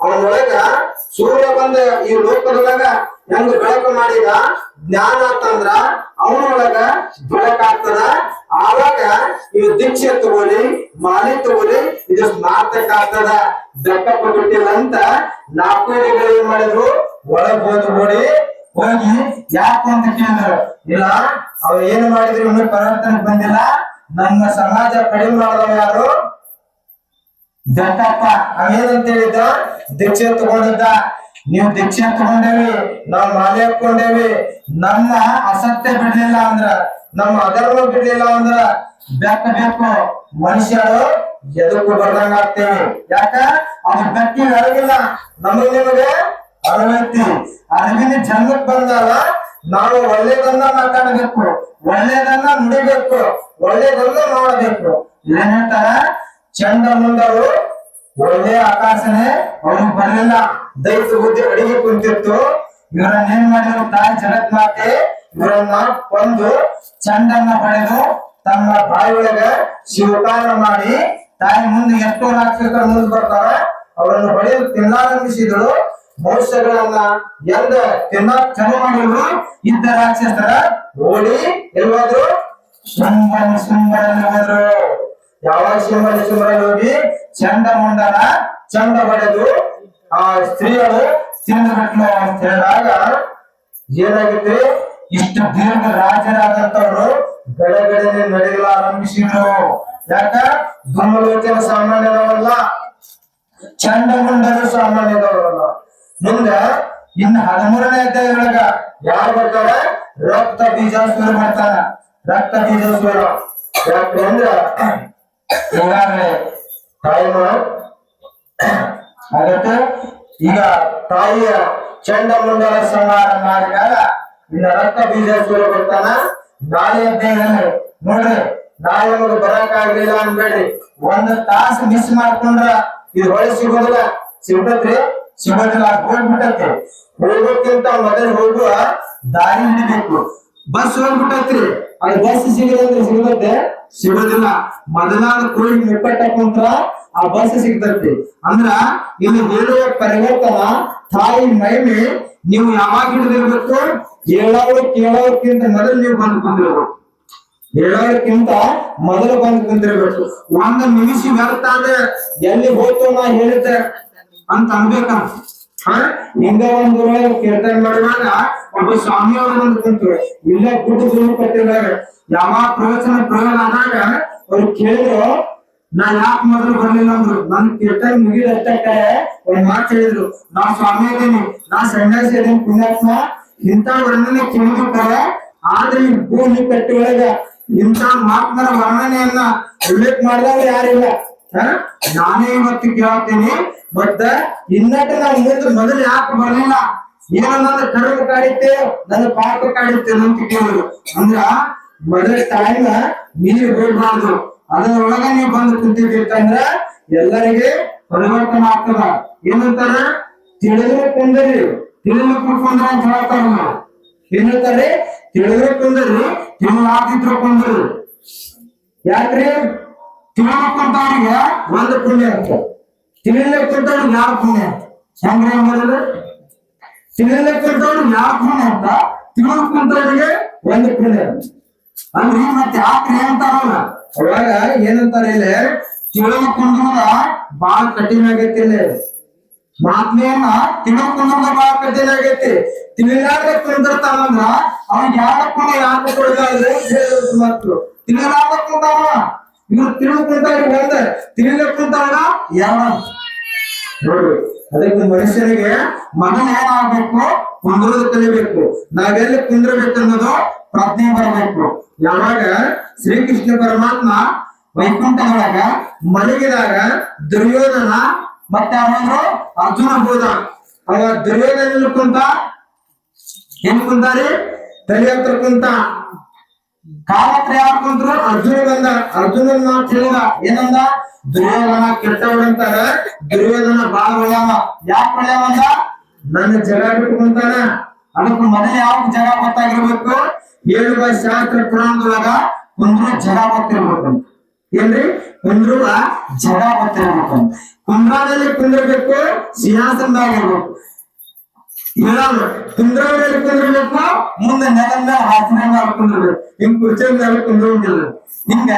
ಅವನೊಳಗ ಸೂರ್ಯ ಬಂದ ಈ ಲೋಕದೊಳಗ ಹೆಂಗ್ ಬೆಳಕು ಮಾಡಿದ? ಜ್ಞಾನ ಅಂತಂದ್ರ ಅವನೊಳಗ ಬೆಳಕಾಗ್ತದ ಆವಾಗ ಇದು ದೀಕ್ಷೆ ತಗೊಳ್ಳಿ, ಮಾಲಿ ತಗೊಳ್ಳಿ, ಇದು ಸ್ನಾತಕ ಆಗ್ತದ. ದಪ್ಪ ಕೊಟ್ಟಿಲ್ಲ ಅಂತ ನಾಲ್ಕು ಏನ್ ಮಾಡಿದ್ರು? ಒಳಗ್ ಹೋದ್ ಹೋಗಿ ಯಾಕೆ ಅಂತ ಕೇಳಿದ್ರು, ಇಲ್ಲ, ಅವ್ರು ಏನ್ ಮಾಡಿದ್ರು ಇನ್ನೂ ಪರಿವರ್ತನೆ ಬಂದಿಲ್ಲ. ನಮ್ಮ ಸಮಾಜ ಕಡಿಮೆ ಮಾಡಿದವ ಯಾರು? ದತ್ತಪ್ಪ ಅವೇನಂತ ಹೇಳಿದ ದೀಕ್ಷೆ ತಗೊಂಡಿದ್ದ. ನೀವು ದೀಕ್ಷೆ ತಗೊಂಡೇವಿ, ನಾವು ಮಾಲೆ ಹಾಕೊಂಡೇವಿ ನಮ್ಮ ಅಸತ್ಯ ಬಿಡ್ಲಿಲ್ಲ ಅಂದ್ರ, ನಮ್ಮ ಅಧರ್ಮ ಬಿಡ್ಲಿಲ್ಲ ಅಂದ್ರ ಬೆಕ್ಕ ಬೇಕು. ಮನುಷ್ಯರು ಎದಕ್ಕೂ ಬರ್ದಂಗ ಆಗ್ತೇವೆ ಯಾಕ? ಅದು ಬೆಕ್ಕಿ ಅಡಗಿಲ್ಲ ನಮಗೆ ನಿಮಗೆ ಅರಿವೈತಿ ಅರಿವಿನ ಜನ್ಮಕ್ ಬಂದಾಗ ನಾವು ಒಳ್ಳೇದನ್ನ ಮಾತಾಡಬೇಕು, ಒಳ್ಳೇದನ್ನ ನುಡಿಬೇಕು, ಒಳ್ಳೇದನ್ನ ಮಾಡಬೇಕು ಏನಂತಾರ? ಚಂದ ಚಂಡ ಮುಂದವರು ಒಳ್ಳೆ ಆಕಾಶನೆ ಅವ್ರಿಗೆ ಬರಲಿಲ್ಲ. ದೈವ ಬುದ್ಧಿ ಅಡಿಗೆ ಕುಂತಿತ್ತು. ಇವರನ್ನ ಏನ್ ಮಾಡಿದ್ರು? ತಾಯಿ ಜಗತ್ ಮಾತೆ ಇವರನ್ನ ಕೊಂದು ಚಂದನ್ನ ಹೊಡೆದು ತಮ್ಮ ಬಾಯಿ ಶಿವಕಾರ ಮಾಡಿ ತಾಯಿ ಮುಂದೆ ಎಷ್ಟೋ ರಾಕ್ಷಸರ ಮುಂದೆ ಬರ್ತಾರ. ಅವರನ್ನು ಹೊಡೆದು ತಿನ್ನಾರಂಭಿಸಿದಳು ಮನುಷ್ಯಗಳನ್ನ ಎಂದ ತಿನ್ನ ಚಲೋ ಮಾಡಿದ್ರು ಇದ್ದ ರಾಕ್ಷಸರ ಓಡಿ ಎಲ್ಲೋದ್ರು ಶಂಭನ ಸುಂಬರಲ್ಲಿ ಹೋದ್ರು ಯಾವಾಗ ಸುಂಬರಲ್ಲಿ ಹೋಗಿ ಚಂಡ ಮುಂಡನ ಚಂಡ ಹೊಡೆದು ಆ ಸ್ತ್ರೀಯರು ತಿಂದ್ಬಿಟ್ಲು ಅಂತ ಹೇಳಿದಾಗ ಏನಾಗಿದೆ ಇಷ್ಟು ದೀರ್ಘ ರಾಜರಾದಂತವ್ರು ಗಡಗಡನೆ ನಡೆಯಲು ಆರಂಭಿಸಿದ್ರು. ಯಾಕ? ದುರ್ಮಲೋಚನ ಸಾಮಾನ್ಯದವಲ್ಲ ಚಂಡಮುಂಡರು ಸಾಮಾನ್ಯದವರಲ್ಲ. ಮುಂದ ಇನ್ನ ಹದಿಮೂರನೇ ಅಧ್ಯಾಯದೊಳಗ ಯಾರು ಬರ್ತಾರೆ? ರಕ್ತ ಬೀಜೋತ್ಸವ ಮಾಡ್ತಾನ. ರಕ್ತ ಬೀಜ ಸ್ವರ ಅಂದ್ರ ಅದಕ್ಕೆ ಈಗ ತಾಯಿಯ ಚಂಡ ಚಂಡಮುಂಡರ ಸಂಹಾರ ಮಾಡಿದಾಗ ಇನ್ನ ರಕ್ತ ಬೀಜಾಸುರ ಬರ್ತಾನ ನಾಳೆ ಅಧ್ಯಾಯದಲ್ಲಿ ನೋಡ್ರಿ, ನಾಳೆ ನಮಗೆ ಬರಕ್ ಆಗ್ಲಿಲ್ಲ ಅನ್ಬೇಡ್ರಿ ಒಂದ್ ತಾಸು ಮಿಸ್ ಮಾಡ್ಕೊಂಡ್ರ ಇದು ಹೊಳೆ ಸಿಗೋದಿಲ್ಲ. ಸಿಗ್ತೈತ್ರಿ ಸಿಗೋದಿಲ್ಲ ಹೋಗ್ಬಿಟ್ಟೈತಿ. ಹೋಗೋಕ್ಕಿಂತ ಮೊದಲು ಹೋಗುವ ದಾರಿ ಹಿಡಿಬೇಕು. ಬಸ್ ಹೋಗ್ಬಿಟ್ಟೈತ್ರಿ. ಆ ಬಸ್ ಸಿಗದಂದ್ರೆ ಸಿಗುತ್ತೆ ಸಿಗೋದಿಲ್ಲ. ಮೊದಲಾದ ಕೋಳಿ ಮುಕ್ಕಟ್ಟ ಕುಂತ್ರ ಆ ಬಸ್ ಸಿಗ್ತೈತಿ. ಅಂದ್ರ ಇಲ್ಲಿ ಹೇಳುವ ಪರಿವರ್ತನ ತಾಯಿ ಮೈಮಿ ನೀವು ಯಾವಾಗ ಹಿಡಿದಿರ್ಬೇಕು? ಹೇಳೋರು ಕೇಳೋರ್ಕಿಂತ ಮೊದಲು ನೀವು ಬಂದು ಕುಂದಿರ್ಬೇಕು. ಹೇಳೋದಕ್ಕಿಂತ ಮೊದಲು ಬಂದು ಕುಂದಿರ್ಬೇಕು. ಒಂದು ನಿಮಿಷ ವ್ಯರ್ಥ ಅಂದ್ರೆ ಎಲ್ಲಿ ಹೋಯ್ತು ನಾ ಹೇಳಿದ್ದೆ. ಅಂತ ಅನ್ಬೇಕ. ಹಿಂದೆ ಒಂದು ಕೀರ್ತನೆ ಮಾಡುವಾಗ ಒಬ್ಬ ಸ್ವಾಮಿಯವರು ಬಂದು ಕುಂತರು. ಇಲ್ಲೇ ಗುಡ್ಡ ಕಟ್ಟಿದ್ದಾರೆ. ಯಾವಾಗ ಪ್ರವಚನ ಪ್ರಯೋಗ ಆದಾಗ ಅವ್ರು ಕೇಳಿದ್ರು, ನಾ ಯಾಕೆ ಮೊದಲು ಬರ್ಲಿಲ್ಲ ಅಂದ್ರು. ನನ್ ಕೀರ್ತನೆ ಮುಗಿದ ಅಷ್ಟಕ್ಕೆ ಒಂದ್ ಮಾತು ಹೇಳಿದ್ರು. ನಾ ಸ್ವಾಮಿ ಇದೀನಿ, ನಾ ಸನ್ಯಾಸಿ ಇದೀನಿ ಪುಣ್ಯಾತ್ಮ. ಇಂಥ ವರ್ಣನೆ ಕೇಳಿದ್ರೆ ಆದ್ರೆ ಈ ಭೂಮಿ ಕಟ್ಟಿ ಒಳಗ ಇಂಥ ಮಾತ್ಮರ ವರ್ಣನೆಯನ್ನ ಉಲ್ಲೇಖ ಮಾಡಿದಾಗ ಯಾರಿಲ್ಲ? ನಾನೇ ಇವತ್ತು ಕೇಳ್ತೀನಿ, ಬಟ್ ಇನ್ನಟ್ಟು ನಾನು ಇವತ್ತು ಮೊದಲು ಯಾಕೆ ಬರಲಿಲ್ಲ? ಏನೋ ನನ್ನ ಕರ್ಮ ಕಾಡಿತ್ತೆ, ನನ್ನ ಪಾಪ ಕಾಡಿತ್ತೆ ಅಂತ ಕೇಳಿದ್ರು. ಅಂದ್ರ, ಮೊದಲ ಟೈಮ್ ಮೀರಿ ಹೋಗ್ಬಾರ್ದು. ಅದರೊಳಗ ನೀವು ಬಂದು ಕುಂತಿರ್ಬೇಕಂದ್ರ ಎಲ್ಲರಿಗೆ ಪರಿವರ್ತನೆ ಆಗ್ತದ. ಏನಂತಾರ? ತಿಳಿದ್ರೆ ಕುಂದರಿ. ತಿಳಿದ್ರೆ ಕುಂದ್ರ ಅಂತ ಹೇಳ್ತಾರ ನಾವು ಏನ್ ಹೇಳ್ತಾರೆ ತಿಳಿದ್ರೆ ಕುಂದರಿ ತಿಳಿಲಾಗಿದ್ರು ಕುಂದರು. ಯಾಕ್ರಿ? ತಿಳಿದುಕೊಂಡವ್ರಿಗೆ ಒಂದು ಪುಣ್ಯ ಅಂತ ತಿಳಿಲಿಕ್ಕಂತವ್ರಿಗೆ ಯಾವ ಪುಣ್ಯ ಹೆಂಗ್ರಿ ಮಾಡಿದ್ರೆ ತಿಳಿಲಿಕ್ಕೆ ಯಾವ ಪುಣ್ಯ ಅಂತ ತಿಳಿದು ಕುಂತವ್ರಿಗೆ ಒಂದು ಪುಣ್ಯ ಅಂದ್ರೆ ಮತ್ತೆ ಯಾಕ್ರಿ ಅಂತಾರಲ್ಲ ಅವಾಗ ಏನಂತಾರ ಇಲ್ಲಿ ತಿಳಿದು ಕುಂದ್ರ ಬಾಳ ಕಠಿಣ ಆಗೈತಿ ಇಲ್ಲಿ ಮಾತ್ಮೆಯನ್ನ ತಿಳ್ಕೊಂಡ್ರ ಬಾಳ ಕಠಿಣ ಆಗೈತಿ ತಿಳಿಲಾರ್ದ ಕುಂದಿರ್ತಾನಂದ್ರ ಅವ್ನ್ ಯಾರ ಪುಣ್ಯ ಯಾಕೆ ಮಾತು ಮಕ್ಕಳು ತಿಳಿಲಾರ್ದ ಕುಂತಾವ ಇವ್ರು ತಿಳಿದು ಹೇಳ್ತಾರೆ. ಒಂದ ತಿಳಿಲಕ್ ಕುಂತಾವ ಯಾವ ನೋಡ್ರಿ, ಅದಕ್ಕೆ ಮನುಷ್ಯರಿಗೆ ಮನನ ಏನಾಗಬೇಕು? ಕುಂದ್ರದ ಕಲಿಬೇಕು. ನಾವೆಲ್ಲಿ ಕುಂದ್ರಬೇಕು ಅನ್ನೋದು ಪ್ರಜ್ಞೆ ಬರಬೇಕು. ಯಾವಾಗ? ಶ್ರೀಕೃಷ್ಣ ಪರಮಾತ್ಮ ವೈಕುಂಠದೊಳಗ ಮಲಗಿದಾಗ ದುರ್ಯೋಧನ ಮತ್ತೆ ಅವನು ಅರ್ಜುನ ಹೋದ. ಅವ ದುರ್ಯೋಧನ ಕುಂತ? ಏನ್ ಕುಂತಾರಿ? ತಲೆ ಹತ್ರ ಕುಂತ. ಕಾಲ ಹತ್ರ ಯಾರು ಕುಂತ್ರು ಅರ್ಜುನ ಬಂದ ಅರ್ಜುನ ಮಾತು ಹೇಳಿದ, ಏನಂದ? ದುರ್ಯೋಧನ ಕೆಟ್ಟವರಂತಾರ ದುರ್ಯೋಧನ ಬಾಳ ಒಳ್ಳೆಯವ. ಯಾಕೆ ಒಳ್ಳೆಯವ ಅಂದ? ನನ್ನ ಜಗ ಬಿಟ್ಕೊಂತಾನ. ಅದಕ್ಕೆ ಮೊದಲು ಯಾವ ಜಗ ಗೊತ್ತಾಗಿರ್ಬೇಕು? ಹೇಳುವ ಶಾಸ್ತ್ರ ಪುರಾಣದೊಳಗ ಕುಂದ್ರು ಜಗ ಗೊತ್ತಿರ್ಬೇಕು ಏನ್ರಿ? ಕುಂದ್ರುವ ಜಗ ಗೊತ್ತಿರ್ಬೇಕು ಕುಂದ್ರದಲ್ಲಿ ಸಿಂಹಾಸನದಾಗ ಸಿಂಹಾಸನದಾಗಿರ್ಬೇಕು. ಹೇಳೋದು ಮೇಲೆ ಕುಂದಿರ್ಬೇಕು? ಮುಂದೆ ನೆಲದ ಹಾಸಿನ ಮೇಲೆ ಕುಂದಿರ್ಬೇಕು. ಹಿಂಗ್ ಕುರ್ಚಿ ಮೇಲೆ ಕುಂದ್ರಂಗಿಲ್ಲ ಹಿಂಗ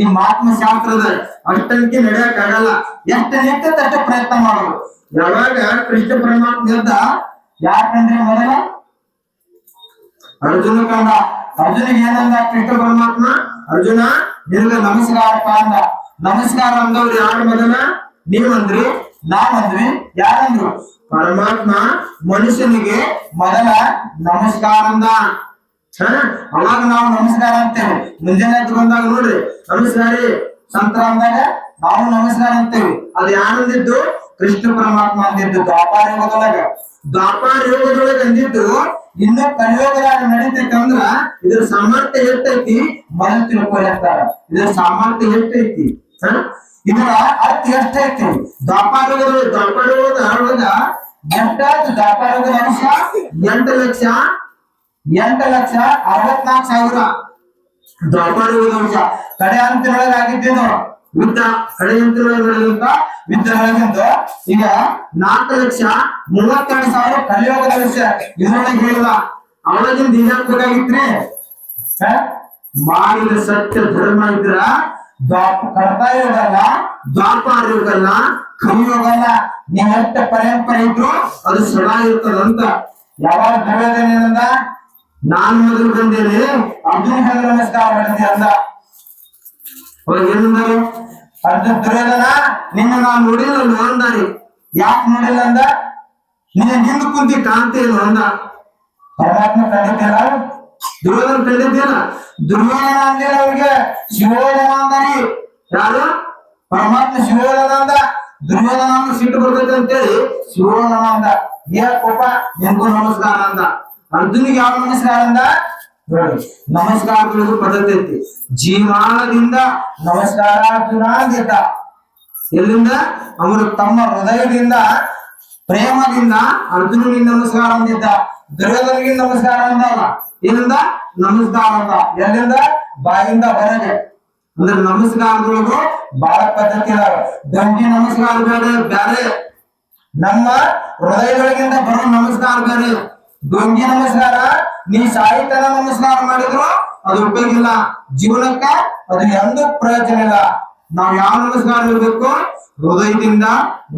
ಈ ಮಹಾತ್ಮ ಶಾಸ್ತ್ರದ ಅಷ್ಟಂಕಿ ನಡೆಯಕ್ ಆಗಲ್ಲ ಎಷ್ಟ ನಿಂತದ ಅಷ್ಟ ಪ್ರಯತ್ನ ಮಾಡೋದು. ಯಾವಾಗ ಕೃಷ್ಣ ಇದ್ದ ಯಾಕಂದ್ರೆ ಮೊದಲ? ಅರ್ಜುನ ಕಂಡ. ಅರ್ಜುನಿಗೆ ಏನಂದ ಕೃಷ್ಣ ಪರಮಾತ್ಮ? ಅರ್ಜುನ, ನಿನಗ ನಮಸ್ಕಾರ ಅಂದ ನಮಸ್ಕಾರ ಅಂದವ್ರು ಯಾರು ಮೊದಲ? ನೀವಂದ್ರಿ. ನಾವಂದ್ವಿ ಯಾರಂದ್ರು? ಪರಮಾತ್ಮ ಮನುಷ್ಯನಿಗೆ ಮೊದಲ ನಮಸ್ಕಾರ? ಅವಾಗ ನಾವು ನಮಸ್ಕಾರ ಅಂತೇವೆ. ಮುಂಜಾನೆ ಎದ್ದು ಬಂದಾಗ ನೋಡ್ರಿ ನಮಸ್ಕಾರಿ. ಸಂತ್ರ ಅಂದಾಗ ನಾವು ನಮಸ್ಕಾರ ಅಂತೇವೆ. ಅದು ಯಾರಂದಿದ್ದು ಕೃಷ್ಣ ಪರಮಾತ್ಮ ಅಂದಿದ್ದು ದ್ವಾಪಾರ ಯೋಗದೊಳಗ. ದ್ವಾಪಾರ ಯುಗದೊಳಗ ಅಂದಿದ್ದು? ಇನ್ನು ಕಲಿಯೋಗದಾಗ ನಡೀತೈತಿ ಅಂದ್ರ ಇದ್ರ ಸಾಮರ್ಥ್ಯ ಎಷ್ಟೈತಿ? ಮೊದಲು ತಿಳ್ಕೊಳ್ತಾರ ಇದ್ರ ಸಾಮರ್ಥ್ಯ ಎಷ್ಟೈತಿ? ಹ? ಇದರ ಅರ್ಥ ಎಷ್ಟೈತಿ ದಾಪಾರಗಳು ದಾಪಾರಗಳು ದ್ವಾಪಾರ ಯುಗದ ದಾಪಾರದ ಅಂಶ ಎಂಟು ಲಕ್ಷ ಎಂಟು ಲಕ್ಷ ಅರವತ್ನಾಲ್ಕು ಸಾವಿರ. ದಾಪಾರಗಳ ಅಂಶ ಕಡೆ ಅಂತರೊಳಗೆ ಆಗಿದ್ದೇನು ಯುದ್ಧ ಕಡೆ ಅಂತರೊಳಗಿಂತ ನಡೆದಂತ ಈಗ ನಾಲ್ಕು ಲಕ್ಷ ಮೂವತ್ತೆರಡು ಸಾವಿರ ಕಲಿಯೋಗದ ವಿಷಯ ಇದರೊಳಗೆ ಹೇಳಿಲ್ಲ ಅವಳಗಿಂದ ಏನಾಗ್ಬೇಕಾಗಿತ್ರಿ? ಮಾಡಿದ ಸತ್ಯ ಧರ್ಮ ಇದ್ರ ಕರ್ತಾ ಇರೋದಲ್ಲ ದ್ವಾಪಾರ ಇರೋದಲ್ಲ ಕಲಿಯೋಗಲ್ಲ ನೀವ್ ಎಷ್ಟು ಪರಂಪರೆ ಇದ್ರು ಅದು ಸದಾ ಇರ್ತದಂತ ಯಾವಾಗ ದುರ್ಯೋಧನ ನಾನು ಮೊದಲು ಬಂದೇನೆ. ಅರ್ಜುನ ಹೆಂಗ ನಮಸ್ಕಾರ ಮಾಡಿದೆ ಅವಾಗ ಏನಂದರು ಅರ್ಜುನ್ ದುರ್ಯೋಧನ ನಿನ್ನ ನಾನು ನೋಡಿಲ್ಲ ಅಂದಾರಿ. ಯಾಕೆ ನೋಡಿಲ್ಲ ಅಂದ? ನಿನ್ನ ಹಿಂದ್ ಕುಂತಿ ಕಾಂತೇನು ಅಂದ. ಪರಮಾತ್ಮ ಕಂಡಿದ್ದೀರ? ದುರ್ಯೋಧನ ಕಂಡಿದ್ದೀರ ದುರ್ಯೋಧನ ಅಂದ್ರೆ ಅವ್ರಿಗೆ ಶಿವೋಧನ ಅಂದರಿ ಯಾರು ಪರಮಾತ್ಮ ಶಿವೋಧನ ಅಂದ ದುರ್ಯೋಧನ ಸಿಟ್ಟು ಬರ್ತೈತೆ ಅಂತೇಳಿ ಶಿವೋಧನ ಅಂದ ಏ ಕೋಪ ನಿನ್ಗೂ ನಮಸ್ಕಾರ ಅಂದ ಅರ್ಜುನಿಗೆ ಯಾವ ನಮಸ್ಕಾರ ಅಂದ? ನಮಸ್ಕಾರ ಪದ್ಧತಿ ಐತಿ. ಜೀವಾನದಿಂದ ನಮಸ್ಕಾರ ಎಲ್ಲಿಂದ? ಅವರು ತಮ್ಮ ಹೃದಯದಿಂದ ಪ್ರೇಮದಿಂದ ಅರ್ಜುನನಿಗೆ ನಮಸ್ಕಾರ ಅಂದಿದ್ದ ದುರ್ಯೋಧನಿಗೆ ನಮಸ್ಕಾರ ಅಂದಲ್ಲ ಎಲ್ಲಿಂದ ನಮಸ್ಕಾರ ಅಂದ ಎಲ್ಲಿಂದ ಬಾಯಿಂದ ಹೊರಗೆ. ಅಂದ್ರೆ ನಮಸ್ಕಾರದೊಳಗು ಬಹಳ ಪದ್ಧತಿ ಅದಾವ. ದಂಡಿ ನಮಸ್ಕಾರ ಬೇರೆ ಬೇರೆ ನಮ್ಮ ಹೃದಯದೊಳಗಿಂದ ಬರೋ ನಮಸ್ಕಾರ ಬೇರೆ ಡೊಂಗಿ ನಮಸ್ಕಾರ, ನೀ ಸಾಹಿತ್ಯನ ನಮಸ್ಕಾರ ಮಾಡಿದ್ರು ಅದು ಉಪಯೋಗ ಇಲ್ಲ. ಜೀವನಕ್ಕ ಅದು ಎಂದು ಪ್ರಯೋಜನ ಇಲ್ಲ. ನಾವು ಯಾವ ನಮಸ್ಕಾರ ಇರ್ಬೇಕು? ಹೃದಯದಿಂದ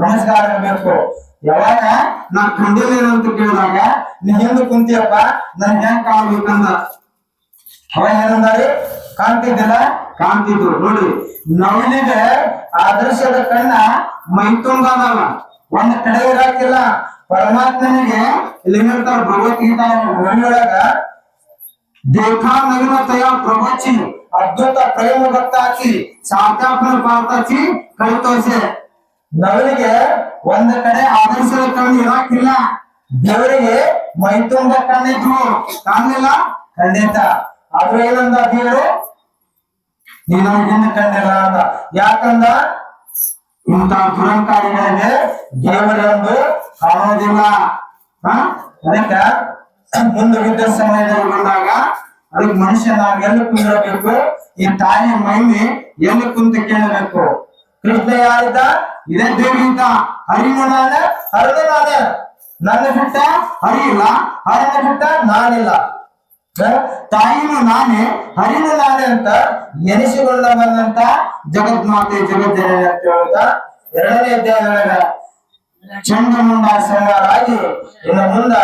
ನಮಸ್ಕಾರ ಇರ್ಬೇಕು. ಯಾವಾಗ? ನಾ ಕಂಡಿದ್ದೇನೆ ಅಂತ ಕೇಳಿದಾಗ, ನೀ ಹಿಂದೆ ಕುಂತಿಯಪ್ಪ, ನನ್ ಹೆಂಗ್ ಕಾಣ್ಬೇಕಂದ? ಅವ ಏನಂದಾರಿ? ಕಾಣ್ತಿದ್ದಿಲ್ಲ? ಕಾಣ್ತಿದ್ರು. ನೋಡಿ ನವನಿಗೆ ಆದರ್ಶದ ಕಣ್ಣ ಮೈ ಒಂದ ಒಂದ್ ಕಡೆ ಇರಾಕಿಲ್ಲ. ಪರಮಾತ್ಮನಿಗೆ ಇಲ್ಲಿ ಹೇಳ್ತಾರ ಭಗವದ್ಗೀತಾ ಒಳಗ ದೇಖಾ ನಗಿನ ತಯ ಪ್ರವಚಿ, ಅದ್ಭುತ ಪ್ರೇಮ ಭಕ್ತಾಚಿ ಸಾರ್ಥಾಪನ ಪಾರ್ಥಾಚಿ ಕಲಿತೋಸೆ ನವನಿಗೆ ಒಂದ್ ಕಡೆ ಆದರ್ಶದ ಕಣ್ಣು ಇರಾಕಿಲ್ಲ. ದೇವರಿಗೆ ಮೈತುಂಬ ಕಣ್ಣಿದ್ರು ಕಾಣಲಿಲ್ಲ? ಖಂಡಿತ ಆದ್ರೂ ಏನಂದ ದೇವರು? ನೀನು ಹಿಂದೆ ಕಂಡಿಲ್ಲ ಅಂತ ಯಾಕಂದ? ಇಂತ ದುರಂಕಾರಿಗಳಿಗೆ ದೇವರೆಂದು ಕಾಣೋದಿಲ್ಲ? ಅದಕ್ಕೆ ಮುಂದೆ ಯುದ್ಧ ಸಮಯದಲ್ಲಿ ಬಂದಾಗ ಅದಕ್ಕೆ ಮನುಷ್ಯ ನಾವು ಎಲ್ಲಿ ಕುಂದಿರಬೇಕು? ಈ ತಾಯಿಯ ಮಹಿಮೆ ಎಲ್ಲಿ ಕುಂತ ಕೇಳಬೇಕು? ಕೃಷ್ಣ ಯಾರಿದ್ದ? ಇದೇ ದೇವಗೀತ ಹರಿನಾದ ನಾನ ನನ್ನ ಬಿಟ್ಟ ಹರಿಯಿಲ್ಲ. ಹರಿನ ಬಿಟ್ಟ ನಾನಿಲ್ಲ. ತಾಯಿನೂ ನಾನೇ. ಹರಿನು ನಾನೇ ಅಂತ ಎನಿಸಿಕೊಳ್ಳ ಬಂದಂತ ಜಗನ್ಮಾತೆ ಜಗಜ್ಜನನಿ ಅಂತ ಹೇಳ್ತಾ ಎರಡನೇ ಅಧ್ಯಾಯದೊಳಗ ಚಂಡಮುಂಡ ಸಂಗಾರಾಗಿ ಇನ್ನು ಮುಂದ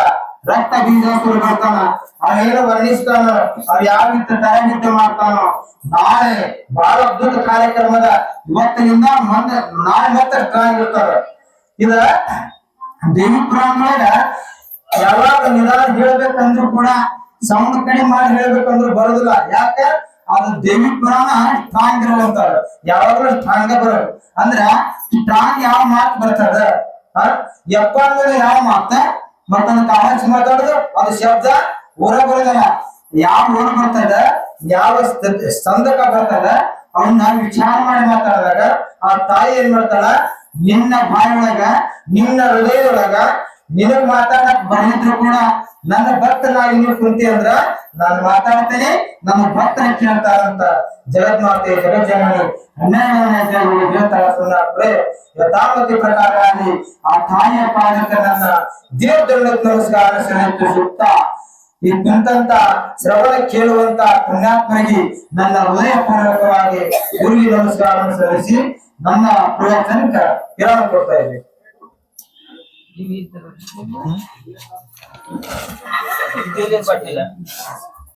ರಕ್ತ ಬೀಜಾಸುರು ಬರ್ತಾನ ಅವನೇನು ವರ್ಣಿಸ್ತಾನ ಅವ್ ಯಾವ ರೀತಿ ತರಬೇತಿ ಮಾಡ್ತಾನೋ, ನಾಳೆ ಬಹಳ ಅದ್ಭುತ ಕಾರ್ಯಕ್ರಮದ ಇವತ್ತಿನಿಂದ ಮೊನ್ನೆ ನಾಳೆ ಮತ್ತೆ ಸ್ಟ್ರಾಂಗ್ ಇರ್ತಾರ. ಇದ ದೇವಿ ಪುರಾಣ ಯಾವಾಗ ನಿಧಾನ ಹೇಳ್ಬೇಕಂದ್ರು ಕೂಡ ಸೌಂಡ್ ಕಡಿಮೆ ಮಾಡಿ ಹೇಳ್ಬೇಕಂದ್ರು ಬರೋದಿಲ್ಲ. ಯಾಕೆ? ಅದು ದೇವಿ ಪುರಾಣ ಸ್ಟ್ರಾಂಗ್ ಇರುವಂತಾರ ಯಾವಾಗಲೂ ಸ್ಟ್ರಾಂಗ್ ಬರೋದು. ಅಂದ್ರ ಸ್ಟ್ರಾಂಗ್ ಯಾವ ಮಾತು ಬರ್ತದ? ಮೇಲೆ ಯಾವ ಮಾತ? ಮತ್ತ ಅದಕ್ಕೆ ಆವಾಜ್ ಮಾತಾಡುದು ಅದು ಶಬ್ದ ಹೊರ ಬರೋದಿಲ್ಲ ಯಾವ ಬರ್ತದ ಯಾವ ಸಂದಕ ಬರ್ತದ ಅವನ್ನ ವಿಚಾರ ಮಾಡಿ ಮಾತಾಡಿದಾಗ ಆ ತಾಯಿ ಏನ್ ಮಾಡ್ತಾಳ? ನಿನ್ನ ಬಾಯೊಳಗ ನಿನ್ನ ಹೃದಯದೊಳಗ ನಿನಗ್ ಮಾತಾಡಕ್ ಬಂದಿದ್ರು ಕೂಡ ನನ್ನ ಭಕ್ತ ನಾ ಇನ್ನು ಕುಂತಿ ಅಂದ್ರ ನಾನು ಮಾತಾಡ್ತೇನೆ ನನ್ನ ಭಕ್ತ ಕೇಳ್ತಾರಂತ ಜಗಜ್ಜನನಿ ಹನ್ನೆರಡನೇ ಅಧ್ಯಾಯದಲ್ಲಿ ಹೇಳ್ತಾಳ ಸುಮ್ಮನೆ ಯಥಾಮತಿ ಪ್ರಕಾರವಾಗಿ ಆ ತಾಯಿಯ ಪಾದಕ್ಕೆ ನನ್ನ ದೇವದಂಡಕ್ಕೆ ನಮಸ್ಕಾರ ಸಲ್ಲಿಸು ಸೂಕ್ತ ಈ ಕುಂತಂತ ಶ್ರವಣ ಕೇಳುವಂತ ಪುಣ್ಯಾತ್ಮಗಿ ನನ್ನ ಹೃದಯ ಪೂರ್ವಕವಾಗಿ ಗುರುವಿಗೆ ನಮಸ್ಕಾರ ಸಲ್ಲಿಸಿ ನನ್ನ ಪ್ರಯತ್ನಕ್ಕೆ ವಿರಾಮ ಕೊಡ್ತಾ ಇದ್ದೀನಿ ¿Qué es la